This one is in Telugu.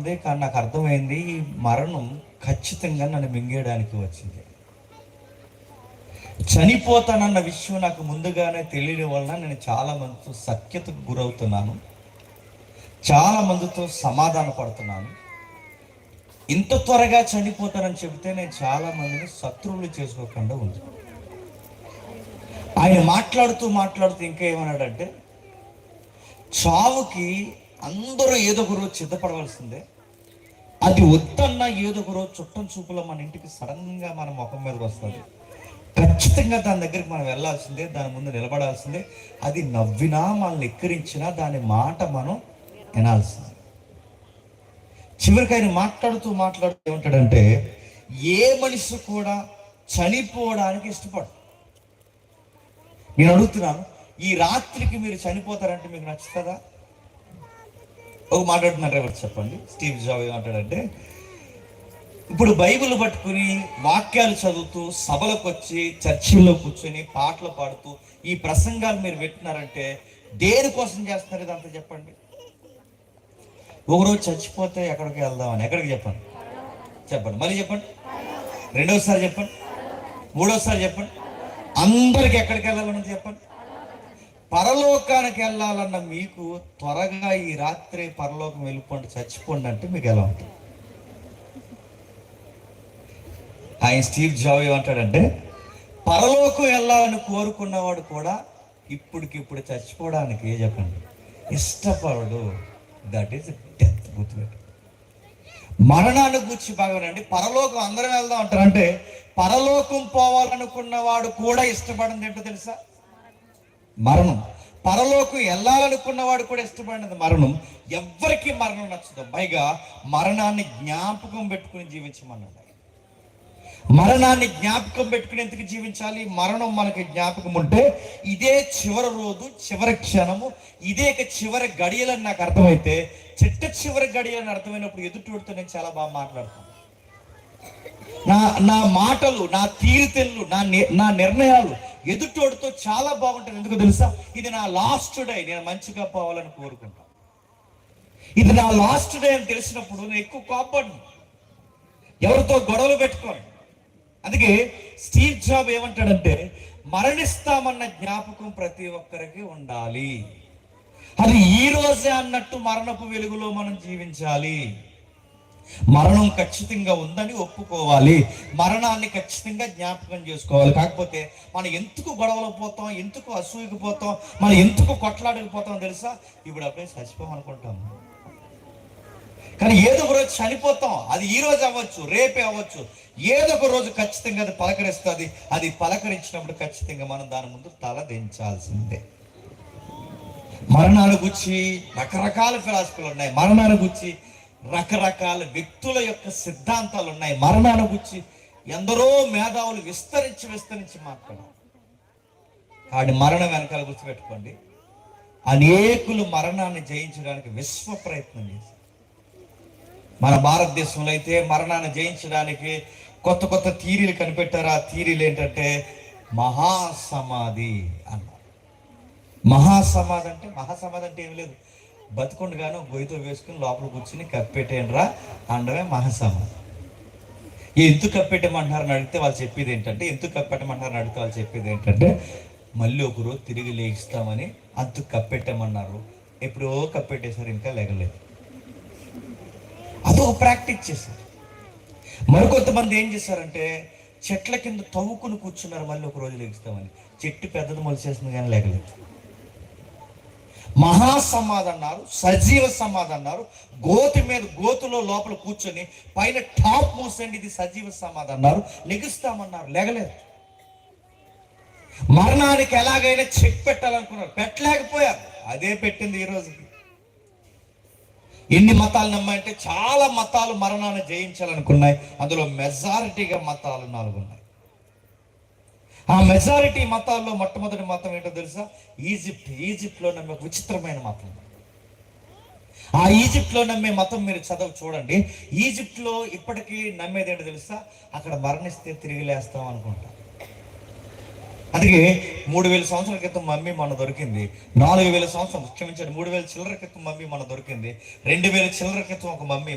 ఉంది కానీ నాకు అర్థమైంది ఈ మరణం ఖచ్చితంగా నన్ను మింగేయడానికి వచ్చింది. చనిపోతానన్న విషయం నాకు ముందుగానే తెలియడం వలన నేను చాలా మందితో సఖ్యతకు గురవుతున్నాను. చాలా మందితో సమాధాన పడుతున్నాను. ఇంత త్వరగా చనిపోతానని చెబితే నేను చాలా మందిని శత్రువులు చేసుకోకుండా ఉంది. ఆయన మాట్లాడుతూ మాట్లాడుతూ ఇంకా ఏమన్నాడంటే చావుకి అందరూ ఏదో ఒక రోజు సిద్ధపడవలసిందే. అది వద్దన్న ఏదో ఒక రోజు చుట్టం చూపులో మన ఇంటికి సడన్గా మన ముఖం మీదకి వస్తుంది. ఖచ్చితంగా దాని దగ్గరికి మనం వెళ్ళాల్సిందే దాని ముందు నిలబడాల్సిందే. అది నవ్వినా మనల్ని ఎక్కిరించినా దాని మాట మనం వినాల్సిందే. చివరికి ఆయన మాట్లాడుతూ మాట్లాడుతూ ఏమంటాడంటే ఏ మనిషి కూడా చనిపోవడానికి ఇష్టపడు నేను అడుగుతున్నాను ఈ రాత్రికి మీరు చనిపోతారంటే మీకు నచ్చుతుందా? ఒక మాట్లాడుతున్న డ్రైవర్ చెప్పండి. స్టీవ్ జాబ్ ఏమంటాడంటే ఇప్పుడు బైబిల్ పట్టుకుని వాక్యాలు చదువుతూ సభలకు వచ్చి చర్చిల్లో కూర్చొని పాటలు పాడుతూ ఈ ప్రసంగాలు మీరు పెట్టినారంటే దేనికోసం చేస్తున్నారు ఇదంతా చెప్పండి. ఒకరోజు చచ్చిపోతే ఎక్కడికి వెళ్దామని ఎక్కడికి చెప్పండి? చెప్పండి. మళ్ళీ చెప్పండి. రెండోసారి చెప్పండి. మూడోసారి చెప్పండి. అందరికి ఎక్కడికి వెళ్ళాలని చెప్పండి. పరలోకానికి వెళ్ళాలన్న మీకు త్వరగా ఈ రాత్రి పరలోకం వెళ్ళిపోండి చచ్చిపోండి అంటే మీకు ఎలా ఉంటుంది? ఆయన స్టీవ్ జాబ్ ఏమంటాడంటే పరలోకం వెళ్ళాలని కోరుకున్నవాడు కూడా ఇప్పటికిప్పుడు చచ్చిపోవడానికి చెప్పండి? ఇష్టపడడు. దట్ ఈస్ డెత్ గుర్తుపెట్టు మరణాన్ని గురించి బాగానండి పరలోకం అందరం వెళ్దాం అంటారు అంటే పరలోకం పోవాలనుకున్నవాడు కూడా ఇష్టపడింది ఏంటో తెలుసా? మరణం. పరలోకం వెళ్ళాలనుకున్నవాడు కూడా ఇష్టపడినది మరణం. ఎవ్వరికి మరణం నచ్చదు. పైగా మరణాన్ని జ్ఞాపకం పెట్టుకుని జీవించమన్నాడు. మరణాన్ని జ్ఞాపకం పెట్టుకుని ఎందుకు జీవించాలి? మరణం మనకి జ్ఞాపకం ఉంటే ఇదే చివరి రోజు చివరి క్షణము ఇదే చివరి గడియలని నాకు అర్థమైతే చిట్ట చివరి గడియలని అర్థమైనప్పుడు ఎదుటితో నేను చాలా బాగా మాట్లాడతాను. నా నా మాటలు నా తీరుతెళ్ళు నా ని- నా నిర్ణయాలు ఎదుటోడితో చాలా బాగుంటుంది. ఎందుకు తెలుసా? ఇది నా లాస్ట్ డే నేను మంచిగా పోవాలని కోరుకుంటాను ఇది నా లాస్ట్ డే అని తెలిసినప్పుడు నేను ఎక్కువ కోపడ్ను ఎవరితో గొడవలు పెట్టుకోను. అందుకే స్టీవ్ జాబ్ ఏమంటాడంటే మరణిస్తామన్న జ్ఞాపకం ప్రతి ఒక్కరికి ఉండాలి. అది ఈ రోజే అన్నట్టు మరణపు వెలుగులో మనం జీవించాలి. మరణం ఖచ్చితంగా ఉందని ఒప్పుకోవాలి. మరణాన్ని ఖచ్చితంగా జ్ఞాపకం చేసుకోవాలి. కాకపోతే మనం ఎందుకు గొడవలు పోతాం? ఎందుకు అసూయకు పోతాం? మనం ఎందుకు కొట్లాడకపోతాం తెలుసా? ఇప్పుడు అప్పుడే చచ్చిపోమనుకుంటాం కానీ ఏదో ఒక రోజు చనిపోతాం. అది ఈ రోజు అవ్వచ్చు రేపే అవ్వచ్చు. ఏదో ఒక రోజు ఖచ్చితంగా అది పలకరిస్తుంది. అది పలకరించినప్పుడు ఖచ్చితంగా మనం దాని ముందు తల దించాల్సిందే. మరణాల గురించి రకరకాల ఫిలాసఫీలు ఉన్నాయి. మరణాల గురించి రకరకాల వ్యక్తుల యొక్క సిద్ధాంతాలు ఉన్నాయి మరణాన్ని గురించి ఎందరో మేధావులు విస్తరించి విస్తరించి మాట్లాడారు. వాడి మరణం వెనకాల గుర్తుపెట్టుకోండి. అనేకులు మరణాన్ని జయించడానికి విశ్వ ప్రయత్నం చేశారు. మన భారతదేశంలో అయితే మరణాన్ని జయించడానికి కొత్త కొత్త థీరీలు కనిపెట్టారు. ఆ థీరీలు ఏంటంటే మహాసమాధి అన్నారు. మహాసమాధి అంటే మహాసమాధి అంటే ఏం లేదు. బతుకుండగాను గొయ్యితో వేసుకుని లోపల కూర్చుని కప్పెట్టేయండిరా అండమే మహాసమాధి ఎందుకు కప్పెట్టమంటున్నారని అడిగితే వాళ్ళు చెప్పేది ఏంటంటే ఎందుకు కప్పెట్టమంటున్నారని అడిగితే వాళ్ళు చెప్పేది ఏంటంటే మళ్ళీ ఒకరోజు తిరిగి లేగిస్తామని అంతకు కప్పెట్టమన్నారు. ఎప్పుడో కప్పెట్టేశారు ఇంకా లేగలేదు. అదో ప్రాక్టీస్ చేశారు. మరికొంతమంది ఏం చేశారంటే చెట్ల కింద తవ్వుకుని కూర్చున్నారు మళ్ళీ ఒక రోజు లేగిస్తామని చెట్టు పెద్దది మొలిచేస్తుంది కానీ లేగలేదు. మహాసమాధి అన్నారు సజీవ సమాధి అన్నారు. గోతి మీద గోతులో లోపల కూర్చొని పైన టాప్ మూసండి ఇది సజీవ సమాధి అన్నారు. లెగుస్తామన్నారు లెగలేదు. మరణానికి ఎలాగైనా చెక్ పెట్టాలనుకున్నారు. పెట్టలేకపోయారు. అదే పెట్టింది ఈ రోజుకి. ఎన్ని మతాలు నమ్మాయంటే చాలా మతాలు మరణాన్ని జయించాలనుకున్నాయి. అందులో మెజారిటీగా మతాలు నాలుగు ఉన్నాయి ఆ మెజారిటీ మతాల్లో మొట్టమొదటి మతం ఏంటో తెలుసా? ఈజిప్ట్ ఈజిప్ట్లో నమ్మే ఒక విచిత్రమైన మతం ఆ ఈజిప్ట్లో నమ్మే మతం మీరు చదవ చూడండి. ఈజిప్ట్లో ఇప్పటికీ నమ్మేది ఏంటో తెలుసా? అక్కడ మరణిస్తే తిరిగి లేస్తాం అనుకుంటా. అందుకే మూడు వేల సంవత్సరాల క్రితం మమ్మీ మన దొరికింది. నాలుగు వేల సంవత్సరం క్షమించండి మూడు వేల చిల్లర క్రితం మమ్మీ మన దొరికింది. రెండు వేల చిల్లర క్రితం ఒక మమ్మీ